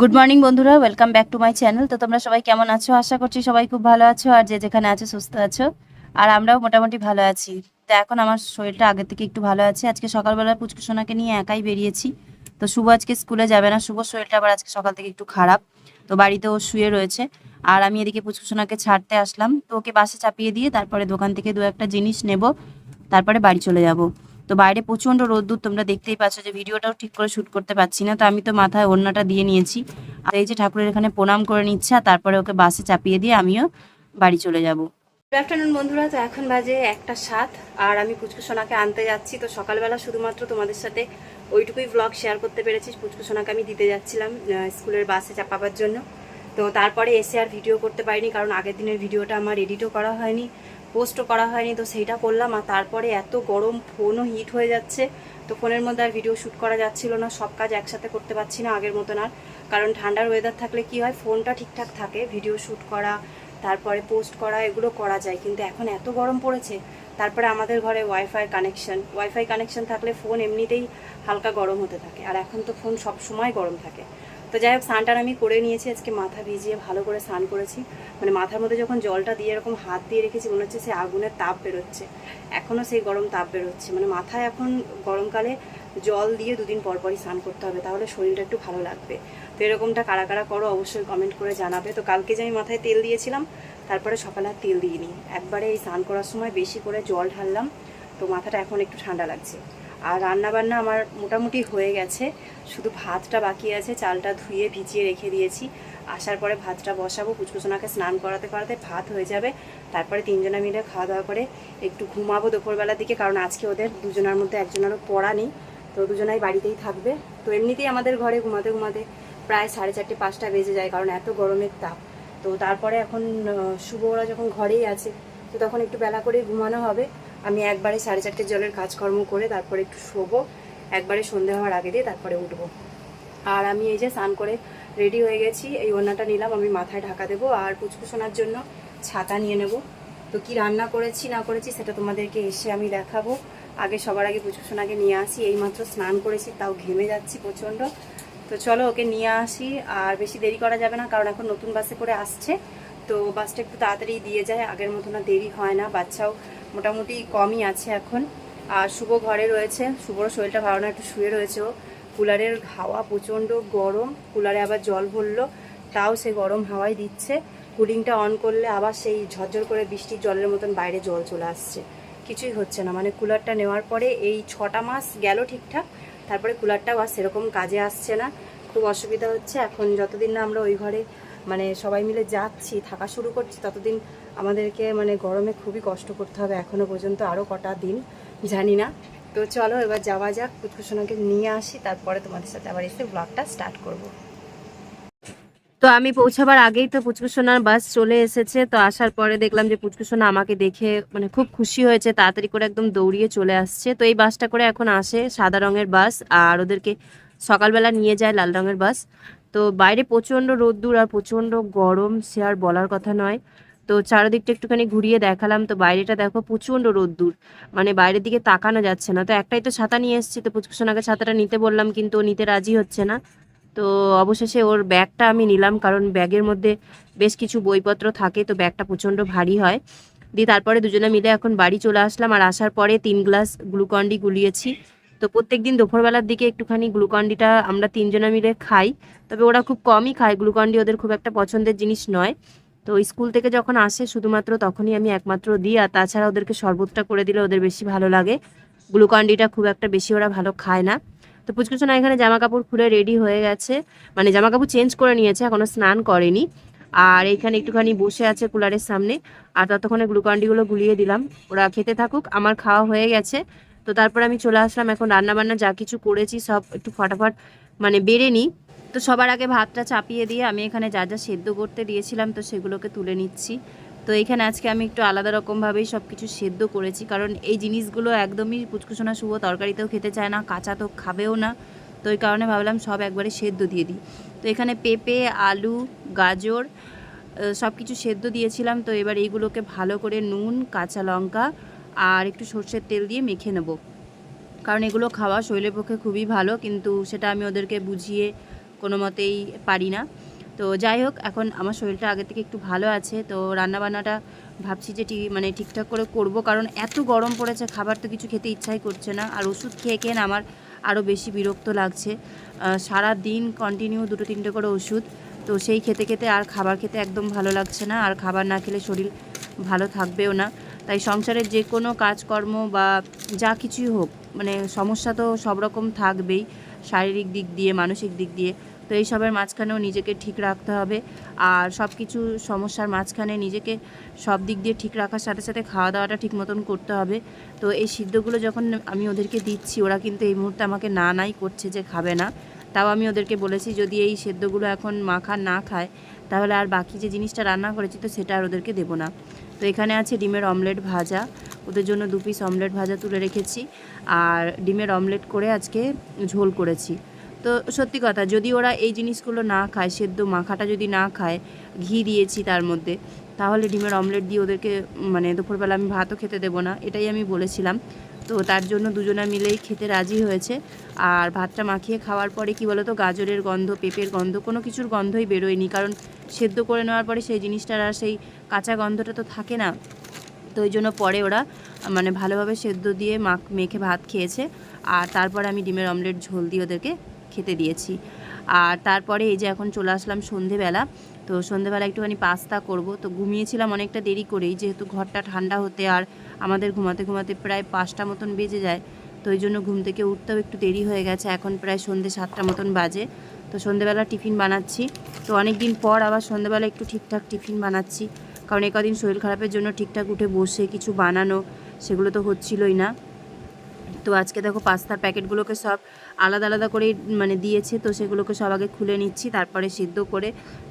Good morning বন্ধুরা। Welcome back to my channel তো তোমরা সবাই কেমন আছো? আশা করছি সবাই খুব ভালো আছো আর যে যেখানে আছো, সুস্থ আছো। আর আমরাও মোটামুটি ভালো আছি। তো এখন আমার শরীরটা আগের থেকে একটু ভালো আছে। আজকে সকালবেলা পুচকুসোনাকে নিয়ে একাই বেরিয়েছি। তো শুভ আজকে স্কুলে যাবে না। শুভ শরীরটা আবার আজকে সকাল থেকে একটু খারাপ। তো বাড়িতে ও শুয়ে রয়েছে। আর আমি এদিকে পুচকুসোনাকে ছাড়তে আসলাম। তো ওকে বাসে চাপিয়ে দিয়ে তারপরে দোকান থেকে দু একটা জিনিস নেব। তারপরে বাড়ি চলে যাব। তো বাইরে প্রচণ্ড রোদ্দুর, তোমরা দেখতেই পাচ্ছ যে ভিডিওটাও ঠিক করে শ্যুট করতে পারছি না। তো আমি তো মাথায় ওড়নাটা দিয়ে নিয়েছি। আর এই যে ঠাকুরের এখানে প্রণাম করে নিচ্ছে, আর তারপরে ওকে বাসে চাপিয়ে দিয়ে আমিও বাড়ি চলে যাব। গুড আফটারনুন বন্ধুরা, তো এখন বাজে একটা সাত, আর আমি পুচকু সোনাকে আনতে যাচ্ছি। তো সকালবেলা শুধুমাত্র তোমাদের সাথে ওইটুকুই ব্লগ শেয়ার করতে পেরেছি। পুচকু সোনাকে আমি দিতে যাচ্ছিলাম স্কুলের বাসে চাপাবার জন্য। তো তারপরে এসে আর ভিডিও করতে পারিনি, কারণ আগের দিনের ভিডিওটা আমার এডিটও করা হয়নি পোস্টও করা হয়নি, তো সেইটা করলাম। আর তারপরে এত গরম ফোনও হিট হয়ে যাচ্ছে, তো ফোনের মধ্যে আর ভিডিও শ্যুট করা যাচ্ছিল না, সব কাজ একসাথে করতে পারছি না আগের মতন আর। কারণ ঠান্ডার ওয়েদার থাকলে কি হয় ফোনটা ঠিকঠাক থাকে ভিডিও শ্যুট করা, তারপরে পোস্ট করা, এগুলো করা যায়। কিন্তু এখন এত গরম পড়েছে, তারপরে আমাদের ঘরে ওয়াইফাই কানেকশন ওয়াইফাই কানেকশন থাকলে ফোন এমনিতেই হালকা গরম হতে থাকে। আর এখন তো ফোন সব সময় গরম থাকে। তো যাই হোক, স্নানটান আমি করে নিয়েছি, আজকে মাথা ভিজিয়ে ভালো করে স্নান করেছি। মানে মাথার মধ্যে যখন জলটা দিয়ে এরকম হাত দিয়ে রেখেছি, মনে হচ্ছে সে আগুনের তাপ বেরোচ্ছে। এখনও সেই গরম তাপ বেরোচ্ছে। মানে মাথায় এখন গরমকালে জল দিয়ে দুদিন পর পরই স্নান করতে হবে, তাহলে শরীরটা একটু ভালো লাগবে। তো এরকমটা কারা কারা করো, অবশ্যই কমেন্ট করে জানাবে। তো কালকে যে আমি মাথায় তেল দিয়েছিলাম, তারপরে সকালে আর তেল দিইনি। একবারে এই স্নান করার সময় বেশি করে জল ঢাললাম, তো মাথাটা এখন একটু ঠান্ডা লাগছে। আর রান্না বান্না আমার মোটামুটি হয়ে গেছে। শুধু ভাতটা বাকি আছে, চালটা ধুয়ে ভিজিয়ে রেখে দিয়েছি। আসার পরে ভাতটা বসাবো কুচকুচোনাকে স্নান করাতে করাতে ভাত হয়ে যাবে। তারপরে তিনজনা মিলে খাওয়া দাওয়া করে একটু ঘুমাবো দুপুরবেলার দিকে, কারণ আজকে ওদের দুজনের মধ্যে একজনেরও পড়া নেই, তো দুজনাই বাড়িতেই থাকবে। তো এমনিতেই আমাদের ঘরে ঘুমাতে ঘুমাতে প্রায় সাড়ে চারটে, পাঁচটা বেজে যায়, কারণ এত গরমের তাপ। তো তারপরে এখন শুভ ওরা যখন ঘরেই আছে, তো তখন একটু বেলা করে ঘুমানো হবে। আমি একবারে সাড়ে চারটে জলের কাজকর্ম করে তারপরে একটু শোবো। একবারে সন্ধে হওয়ার আগে দিয়ে তারপরে উঠবো। আর আমি এই যে স্নান করে রেডি হয়ে গেছি, এই ওড়নাটা নিলাম, আমি মাথায় ঢাকা দেবো আর পুচকুসোনার জন্য ছাতা নিয়ে নেব। তো কি রান্না করেছি, না করেছি সেটা তোমাদেরকে এসে আমি দেখাবো। আগে সবার আগে পুচকুসোনাকে নিয়ে আসি, এইমাত্র স্নান করেছি, তাও ঘেমে যাচ্ছি প্রচণ্ড। তো চলো ওকে নিয়ে আসি, আর বেশি দেরি করা যাবে না, কারণ এখন নতুন বাসে করে আসছে। তো বাসটা একটু তাড়াতাড়ি দিয়ে যায়, আগের মতো না দেরি হয় না, বাচ্চাও মোটামুটি কমই আছে এখন। আর শুভ ঘরে রয়েছে, শুভর শরীরটা ভালো না, একটু শুয়ে রয়েছে ও। কুলারের হাওয়া প্রচণ্ড গরম, কুলারে আবার জল ভরলো, তাও সে গরম হাওয়াই দিচ্ছে। কুলিংটা অন করলে আবার সেই ঝরঝর করে বৃষ্টির জলের মতন বাইরে জল চলে আসছে। কিছুই হচ্ছে না মানে কুলারটা নেওয়ার পরে এই ছটা মাস গেল ঠিকঠাক, তারপরে কুলারটাও আর সেরকম কাজে আসছে না। খুব অসুবিধা হচ্ছে, এখন যতদিন না আমরা ওই ঘরে মানে সবাই মিলে যাচ্ছি, থাকা শুরু করছি, ততদিন আমাদেরকে মানে গরমে খুবই কষ্ট করতে হবে এখনও পর্যন্ত আরও কটা দিন, জানি না। তো চলো এবার যাওয়া যাক পুচকুসোনাকে নিয়ে আসি, তারপরে তোমাদের সাথে আবার এসে ব্লগটা স্টার্ট করব। তো আমি পৌঁছাবার আগেই তো পুচকুসোনার বাস চলে এসেছে, তো আসার পরে দেখলাম যে পুচকুসোনা আমাকে দেখে মানে খুব খুশি হয়েছে, তাড়াতাড়ি করে একদম দৌড়িয়ে চলে আসছে। তো এই বাসটা করে এখন আসে সাদা রঙের বাস আর ওদেরকে সকালবেলা নিয়ে যায় লাল রঙের বাস তো বাইরে প্রচণ্ড রোদ্দুর আর প্রচণ্ড গরম, সে আর বলার কথা নয়। তো চারিদিকটা একটুখানি ঘুরিয়ে দেখালাম। তো বাইরেটা দেখো প্রচণ্ড রোদ্দুর। মানে বাইরের দিকে তাকানো যাচ্ছে না। তো একটাই তো ছাতা নিয়ে এসেছি। তো পুচকুসোনাকে ছাতাটা নিতে বললাম, কিন্তু ও নিতে রাজি হচ্ছে না। তো অবশেষে ওর ব্যাগটা আমি নিলাম, কারণ ব্যাগের মধ্যে বেশ কিছু বইপত্র থাকে। তো ব্যাগটা প্রচণ্ড ভারী হয়। দিয়ে তারপরে দুজনে মিলে এখন বাড়ি চলে আসলাম। আর আসার পরে তিন গ্লাস গ্লুকন্ডি গুলিয়েছি। তো প্রত্যেকদিন দুপুরবেলার দিকে একটুখানি গ্লুকন্ডিটা আমরা তিনজনে মিলে খাই। তবে ওরা খুব কমই খায়। গ্লুকন্ডি ওদের খুব একটা পছন্দের জিনিস নয়। তো স্কুল থেকে যখন আসে, শুধুমাত্র তখনই আমি একমাত্র দিই। আর তাছাড়া ওদেরকে শরবতটা করে দিলে ওদের বেশি ভালো লাগে। গ্লুকন্ডিটা খুব একটা বেশি ওরা ভালো খায় না। তো পুচকুচোনা এখানে জামা কাপড় খুলে রেডি হয়ে গেছে। মানে জামা কাপড় চেঞ্জ করে নিয়েছে এখনও স্নান করেনি। আর এখানে একটুখানি বসে আছে কুলারের সামনে। আর ততক্ষণে গ্লুকন্ডিগুলো গুলিয়ে দিলাম। ওরা খেতে থাকুক, আমার খাওয়া হয়ে গেছে। তো তারপর আমি চলে আসলাম। এখন রান্না বান্না যা কিছু করেছি সব একটু ফটাফট মানে বেড়ে নিই। তো সবার আগে ভাতটা চাপিয়ে দিয়ে আমি এখানে যা যা সেদ্ধ করতে দিয়েছিলাম, তো সেগুলোকে তুলে নিচ্ছি। তো এখানে আজকে আমি একটু আলাদা রকমভাবেই সব কিছু সেদ্ধ করেছি, কারণ এই জিনিসগুলো একদমই পুচকুচোনা শুভ তরকারিতেও খেতে চায় না, কাঁচা তো খাবেও না। তো ওই কারণে ভাবলাম সব একবারে সেদ্ধ দিয়ে দিই। তো এখানে পেঁপে, আলু, গাজর সব কিছু সেদ্ধ দিয়েছিলাম। তো এবার এইগুলোকে ভালো করে নুন, কাঁচা লঙ্কা আর একটু সর্ষের তেল দিয়ে মেখে নেব। কারণ এগুলো খাওয়া শরীরের পক্ষে খুবই ভালো, কিন্তু সেটা আমি ওদেরকে বুঝিয়ে কোনো মতেই পারি না। তো যাই হোক, এখন আমার শরীরটা আগে থেকে একটু ভালো আছে। তো রান্নাবান্নাটা ভাবছি যে মানে ঠিকঠাক করে করব। কারণ এত গরম পড়েছে, খাবার তো কিছু খেতে ইচ্ছাই করছে না। আর ওষুধ খেয়ে খেয়ে না আমার আরও বেশি বিরক্ত লাগছে। সারা দিন কন্টিনিউ দুটো তিনটে করে ওষুধ। তো সেই খেতে খেতে আর খাবার খেতে একদম ভালো লাগছে না। আর খাবার না খেলে শরীর ভালো থাকবেও না। তাই সংসারের যে কোনো কাজকর্ম বা যা কিছুই হোক মানে সমস্যা তো সব রকম থাকবেই। শারীরিক দিক দিয়ে, মানসিক দিক দিয়ে। তো এই সবের মাঝখানেও নিজেকে ঠিক রাখতে হবে। আর সব কিছু সমস্যার মাঝখানে নিজেকে সব দিক দিয়ে ঠিক রাখার সাথে সাথে খাওয়া দাওয়াটা ঠিক মতন করতে হবে। তো এই সিদ্ধগুলো যখন আমি ওদেরকে দিচ্ছি, ওরা কিন্তু এই মুহূর্তে আমাকে না নাই করছে যে খাবে না। তাও আমি ওদেরকে বলেছি, যদি এই সেদ্ধগুলো এখন মাখা না খায়, তাহলে আর বাকি যে জিনিসটা রান্না করেছি, তো সেটা আর ওদেরকে দেবো না। তো এখানে আছে ডিমের অমলেট ভাজা। ওদের জন্য দু পিস অমলেট ভাজা তুলে রেখেছি। আর ডিমের অমলেট করে আজকে ঝোল করেছি। তো সত্যি কথা, যদি ওরা এই জিনিসগুলো না খায়, সেদ্ধ মাখাটা যদি না খায়, ঘি দিয়েছি তার মধ্যে, তাহলে ডিমের অমলেট দিয়ে ওদেরকে মানে দুপুরবেলা আমি ভাতও খেতে দেবো না, এটাই আমি বলেছিলাম। তো তার জন্য দুজনা মিলেই খেতে রাজি হয়েছে। আর ভাতটা মাখিয়ে খাওয়ার পরে কি বলতো, গাজরের গন্ধ, পেঁপের গন্ধ, কোনো কিছুর গন্ধই বেরোয়নি। কারণ সেদ্ধ করে নেওয়ার পরে সেই জিনিসটার আর সেই কাঁচা গন্ধটা তো থাকে না। তো ওই জন্য পরে ওরা মানে ভালোভাবে সেদ্ধ দিয়ে মাখ, মেখে ভাত খেয়েছে। আর তারপর আমি ডিমের অমলেট ঝোল দিয়ে ওদেরকে খেতে দিয়েছি। আর তারপরে এই যে এখন চলে আসলাম সন্ধেবেলা। তো সন্ধেবেলা একটুখানি পাস্তা করব। তো ঘুমিয়েছিলাম অনেকটা দেরি করেই, যেহেতু ঘরটা ঠান্ডা হতে আর আমাদের ঘুমাতে ঘুমাতে প্রায় পাঁচটা মতন বেজে যায়। তো ওই জন্য ঘুম থেকে উঠতেও একটু দেরি হয়ে গেছে। এখন প্রায় সন্ধে সাতটা মতন বাজে। তো সন্ধেবেলা টিফিন বানাচ্ছি। তো অনেক দিন পর আবার সন্ধেবেলা একটু ঠিকঠাক টিফিন বানাচ্ছি। কারণ এই কদিন শরীর খারাপের জন্য ঠিকঠাক উঠে বসে, কিছু বানানো, সেগুলো তো হচ্ছিলই না। তো আজকে দেখো পাস্তার প্যাকেটগুলোকে সব আলাদা আলাদা করে মানে দিয়েছে, তো সেগুলোকে সব আগে খুলে নিচ্ছি, তারপরে সিদ্ধ করে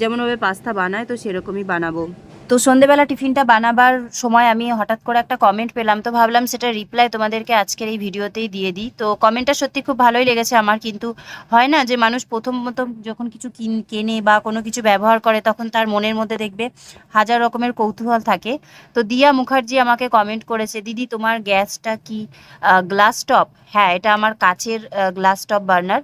যেমনভাবে পাস্তা বানায়, তো সেরকমই বানাবো। তো সন্ধেবেলা টিফিনটা বানাবার সময় আমি হঠাৎ করে একটা কমেন্ট পেলাম, তো ভাবলাম সেটা রিপ্লাই তোমাদেরকে আজকের এই ভিডিওতেই দিয়ে দিই। তো কমেন্টটা সত্যি খুব ভালোই লেগেছে আমার, কিন্তু হয় না যে মানুষ প্রথম প্রথম যখন কিছু কিন, কেনে বা কোনো কিছু ব্যবহার করে, তখন তার মনের মধ্যে দেখবে হাজার রকমের কৌতূহল থাকে। তো দিয়া মুখার্জি আমাকে কমেন্ট করেছে, দিদি, তোমার গ্যাসটা কি গ্লাস টপ হ্যাঁ এটা আমার কাছের গ্লাস টপ বার্নার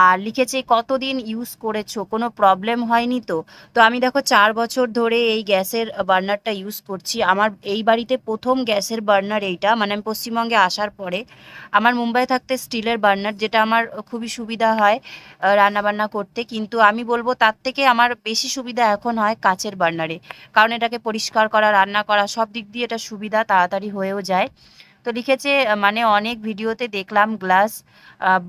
আর লিখেছে, কতদিন ইউজ করেছ? কোনো প্রবলেম হয়নি তো? তো আমি দেখো, চার বছর ধরে এই গ্যাসের বার্নারটা ইউজ করছি। আমার এই বাড়িতে প্রথম গ্যাসের বার্নার এইটা। মানে আমি পশ্চিমবঙ্গে আসার পরে আমার মুম্বাই থাকতে স্টিলের বার্নার, যেটা আমার খুবই সুবিধা হয় রান্নাবান্না করতে। কিন্তু আমি বলব তার থেকে আমার বেশি সুবিধা এখন হয় কাচের বার্নারে। কারণ এটাকে পরিষ্কার করা, রান্না করা, সব দিক দিয়ে এটা সুবিধা তাড়াতাড়ি হয়েও যায়। তো লিখেছে মানে অনেক ভিডিওতে দেখলাম, গ্লাস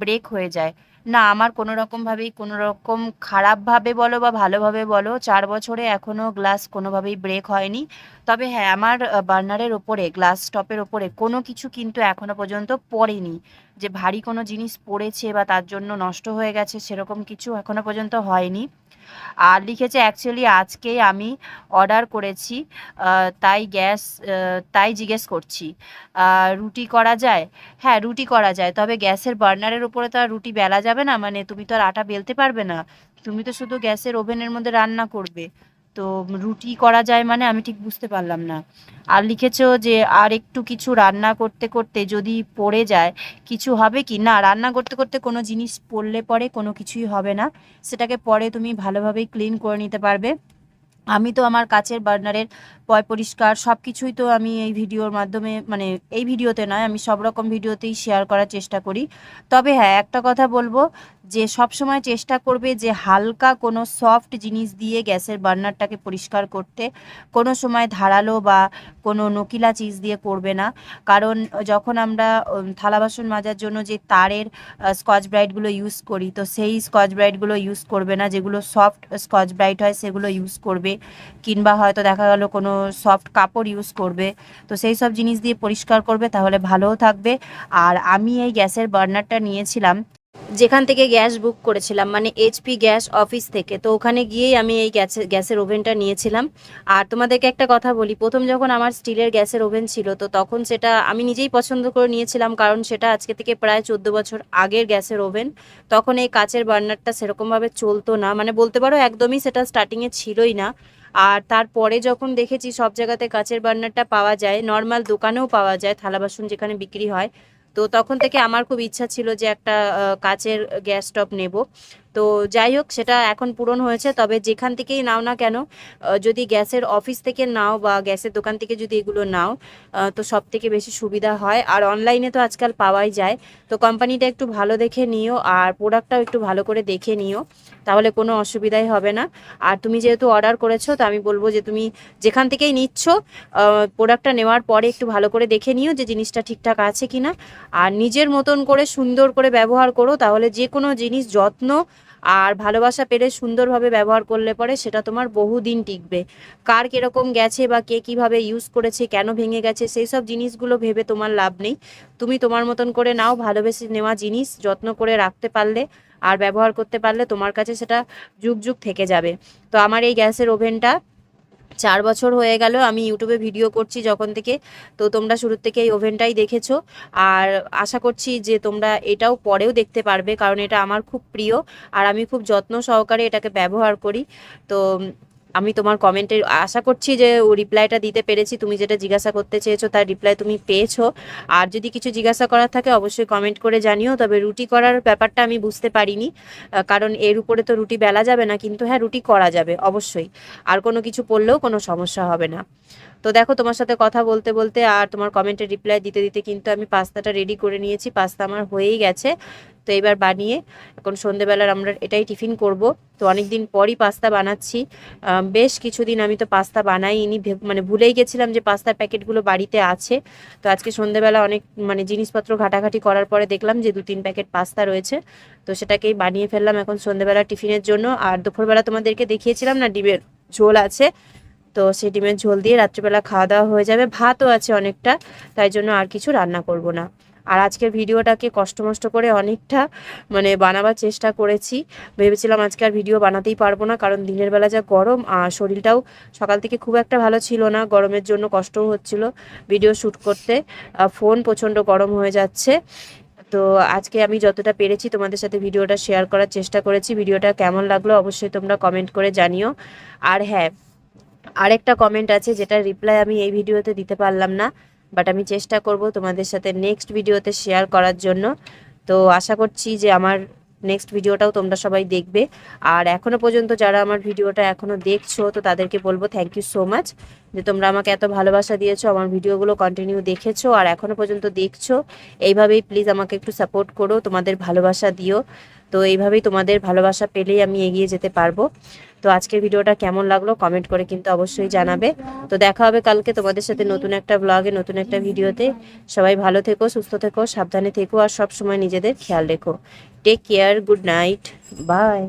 ব্রেক হয়ে যায়। না, আমার কোনো রকমভাবেই কোনো রকম খারাপভাবে বলো বা ভালোভাবে বলো, চার বছরে এখনও গ্লাস কোনোভাবেই ব্রেক হয়নি। তবে হ্যাঁ আমার বার্নারের ওপরে, গ্লাস টপের ওপরে কোনো কিছু কিন্তু এখনও পর্যন্ত পড়েনি। যে ভারী কোনো জিনিস পড়েছে বা তার জন্য নষ্ট হয়ে গেছে সেরকম কিছু এখনও পর্যন্ত হয়নি। আর লিখেছে, অ্যাকচুয়ালি আজকেই আমি অর্ডার করেছি তাই গ্যাস তাই জিজ্ঞেস করছি। রুটি করা যায়? হ্যাঁ রুটি করা যায়। তবে গ্যাসের বার্নারের উপরে তো আর রুটি বেলা যাবে না মানে তুমি তো আর আটা বেলতে পারবে না। তুমি তো শুধু গ্যাসের ওভেনের মধ্যে রান্না করবে। তো রুটি করা যায় মানে আমি ঠিক বুঝতে পারলাম না। আর লিখেছো যে আর একটু কিছু রান্না করতে করতে যদি পড়ে যায়, কিছু হবে কি? না, রান্না করতে করতে কোনো জিনিস পড়লে পরে কোনো কিছুই হবে না। সেটাকে পরে তুমি ভালোভাবেই ক্লিন করে নিতে পারবে। আমি তো আমার কাছের বার্নারের পয় পরিষ্কার সব কিছুই তো আমি এই ভিডিওর মাধ্যমে মানে এই ভিডিওতে নয়, আমি সব রকম ভিডিওতেই শেয়ার করার চেষ্টা করি। তবে হ্যাঁ একটা কথা বলব যে সব সময় চেষ্টা করবে যে হালকা কোনো সফট জিনিস দিয়ে গ্যাসের বার্নারটাকে পরিষ্কার করতে। কোনো সময় ধারালো বা কোনো নকিলা চিজ দিয়ে করবে না। কারণ যখন আমরা থালা বাসন মাজার জন্য যে তারের স্কচ ব্রাইটগুলো ইউজ করি, তো সেই স্কচ ব্রাইটগুলো ইউজ করবে না। যেগুলো সফট স্কচ ব্রাইট হয়, সেগুলো ইউজ করবে। কিংবা হয়তো দেখা গেল কোনো সফট কাপড় ইউজ করবে। তো সেই সব জিনিস দিয়ে পরিষ্কার করবে, তাহলে ভালোও থাকবে। আর আমি এই গ্যাসের বার্নারটা নিয়েছিলাম যেখান থেকে গ্যাস বুক করেছিলাম মানে এইচপি গ্যাস অফিস থেকে, তো ওখানে গিয়েই আমি এই গ্যাসের গ্যাসের ওভেনটা নিয়েছিলাম। আর তোমাদেরকে একটা কথা বলি, প্রথম যখন আমার স্টিলের গ্যাসের ওভেন ছিল, তো তখন সেটা আমি নিজেই পছন্দ করে নিয়েছিলাম, কারণ সেটা আজকে থেকে প্রায় চোদ্দ বছর আগের গ্যাসের ওভেন। তখন এই কাচের বার্নারটা সেরকমভাবে চলতো না মানে বলতে পারো একদমই সেটা স্টার্টিংয়ে ছিলই না। আর তারপরে যখন দেখেছি সব জায়গাতে কাচের বার্নারটা পাওয়া যায় নর্মাল দোকানেও পাওয়া যায়, থালা বাসন যেখানে বিক্রি হয় তো তখন থেকে আমার খুব ইচ্ছা ছিল যে একটা কাচের গ্যাস স্টপ নেব। তো যাই হোক, সেটা এখন পূরণ হয়েছে। তবে যেখান থেকেই নাও না কেন যদি গ্যাসের অফিস থেকে নাও বা গ্যাসের দোকান থেকে যদি এগুলো নাও তো সব থেকে বেশি সুবিধা হয়। আর অনলাইনে তো আজকাল পাওয়াই যায়। তো কোম্পানিটা একটু ভালো দেখে নিও আর প্রোডাক্টটাও একটু ভালো করে দেখে নিও, তাহলে কোনো অসুবিধাই হবে না। আর তুমি যেহেতু অর্ডার করেছ, তো আমি বলব যে তুমি যেখান থেকেই নিচ্ছ প্রোডাক্টটা নেওয়ার পরে একটু ভালো করে দেখে নিও যে জিনিসটা ঠিকঠাক আছে কি না আর নিজের মতন করে সুন্দর করে ব্যবহার করো, তাহলে যে কোনো জিনিস যত্ন আর ভালোবাসা পেরে সুন্দরভাবে ব্যবহার করলে পরে সেটা তোমার বহুদিন টিকবে। কার কীরকম গেছে বা কে কীভাবে ইউজ করেছে, কেন ভেঙে গেছে, সেই সব জিনিসগুলো ভেবে তোমার লাভ নেই। তুমি তোমার মতন করে নাও, ভালোবেসে নেওয়া জিনিস, যত্ন করে রাখতে পারলে আর ব্যবহার করতে পারলে তোমার কাছে সেটা যুগ যুগ থেকে যাবে। তো আমার এই গ্যাসের ওভেনটা চার বছর হয়ে গেল, আমি ইউটিউবে ভিডিও করছি যখন থেকে। তো তোমরা শুরুর থেকে এই ওভেনটাই দেখেছ। আর আশা করছি যে তোমরা এটাও পরেও দেখতে পারবে, কারণ এটা আমার খুব প্রিয়। আর আমি খুব যত্ন সহকারে এটাকে ব্যবহার করি। তো আমি তোমার কমেন্টে আশা করছি যে ও রিপ্লাইটা দিতে পেরেছি। তুমি যেটা জিজ্ঞাসা করতে চেয়েছো তার রিপ্লাই তুমি পেয়েছ। আর যদি কিছু জিজ্ঞাসা করার থাকে অবশ্যই কমেন্ট করে জানিও, তবে রুটি করার ব্যাপারটা আমি বুঝতে পারিনি। কারণ এর উপরে তো রুটি বেলা যাবে না, কিন্তু হ্যাঁ রুটি করা যাবে অবশ্যই। আর কোনো কিছু পড়লেও কোনো সমস্যা হবে না। তো দেখো তোমার সাথে কথা বলতে বলতে আর তোমার কমেন্টের রিপ্লাই দিতে দিতে কিন্তু আমি পাস্তাটা রেডি করে নিয়েছি। পাস্তা আমার হয়েই গেছে। তো এবার বানিয়ে এখন সন্ধেবেলার আমরা এটাই টিফিন করব। তো অনেক দিন পরই পাস্তা বানাচ্ছি। বেশ কিছুদিন আমি তো পাস্তা বানাইনি। মানে ভুলেই গেছিলাম যে পাস্তার প্যাকেটগুলো বাড়িতে আছে। তো আজকে সন্ধেবেলা অনেক মানে জিনিসপত্র ঘাটাঘাটি করার পরে দেখলাম যে দু তিন প্যাকেট পাস্তা রয়েছে। তো সেটাকেই বানিয়ে ফেললাম এখন সন্ধেবেলা টিফিনের জন্য। আর দুপুরবেলা তোমাদেরকে দেখিয়েছিলাম না, ডিমের ঝোল আছে। তো সেই ডিমের ঝোল দিয়ে রাত্রিবেলা খাওয়া দাওয়া হয়ে যাবে। ভাতও আছে অনেকটা। তাই জন্য আর কিছু রান্না করব না। আর আজকের ভিডিওটাকে কষ্ট মষ্ট করে অনেকটা মানে বানাবার চেষ্টা করেছি। ভেবেছিলাম আজকে আর ভিডিও বানাতেই পারব না, কারণ দিনের বেলা যা গরম আর শরীরটাও সকাল থেকে খুব একটা ভালো ছিল না, গরমের জন্য কষ্টও হচ্ছিল ভিডিও শ্যুট করতে। ফোন প্রচণ্ড গরম হয়ে যাচ্ছে। তো আজকে আমি যতটা পেরেছি তোমাদের সাথে ভিডিওটা শেয়ার করার চেষ্টা করেছি। ভিডিওটা কেমন লাগল অবশ্যই তোমরা কমেন্ট করে জানিও। আর হ্যাঁ আরেকটা কমেন্ট আছে যেটা রিপ্লাই আমি এই ভিডিওতে দিতে পারলাম না। বাট আমি চেষ্টা করব তোমাদের সাথে নেক্সট ভিডিওতে শেয়ার করার জন্য। তো আশা করছি যে আমার নেক্সট ভিডিওটাও তোমরা সবাই দেখবে। আর এখনও পর্যন্ত যারা আমার ভিডিওটা এখনও দেখছ, তো তাদেরকে বলব থ্যাংক ইউ সো মাচ যে তোমরা আমাকে এত ভালোবাসা দিয়েছ, আমার ভিডিওগুলো কন্টিনিউ দেখেছ। আর এখনও পর্যন্ত দেখছ, এইভাবেই প্লিজ আমাকে একটু সাপোর্ট করো, তোমাদের ভালোবাসা দিও। তো এইভাবেই তোমাদের ভালোবাসা পেলেই আমি এগিয়ে যেতে পারব। তো আজকের ভিডিওটা কেমন লাগল কমেন্ট করে কিন্তু অবশ্যই জানাবে। তো দেখা হবে কালকে তোমাদের সাথে নতুন একটা ব্লগে নতুন একটা ভিডিওতে। সবাই ভালো থেকো, সুস্থ থেকো, সাবধানে থেকো, আর সব সময় নিজেদের খেয়াল রেখো। Take care good night bye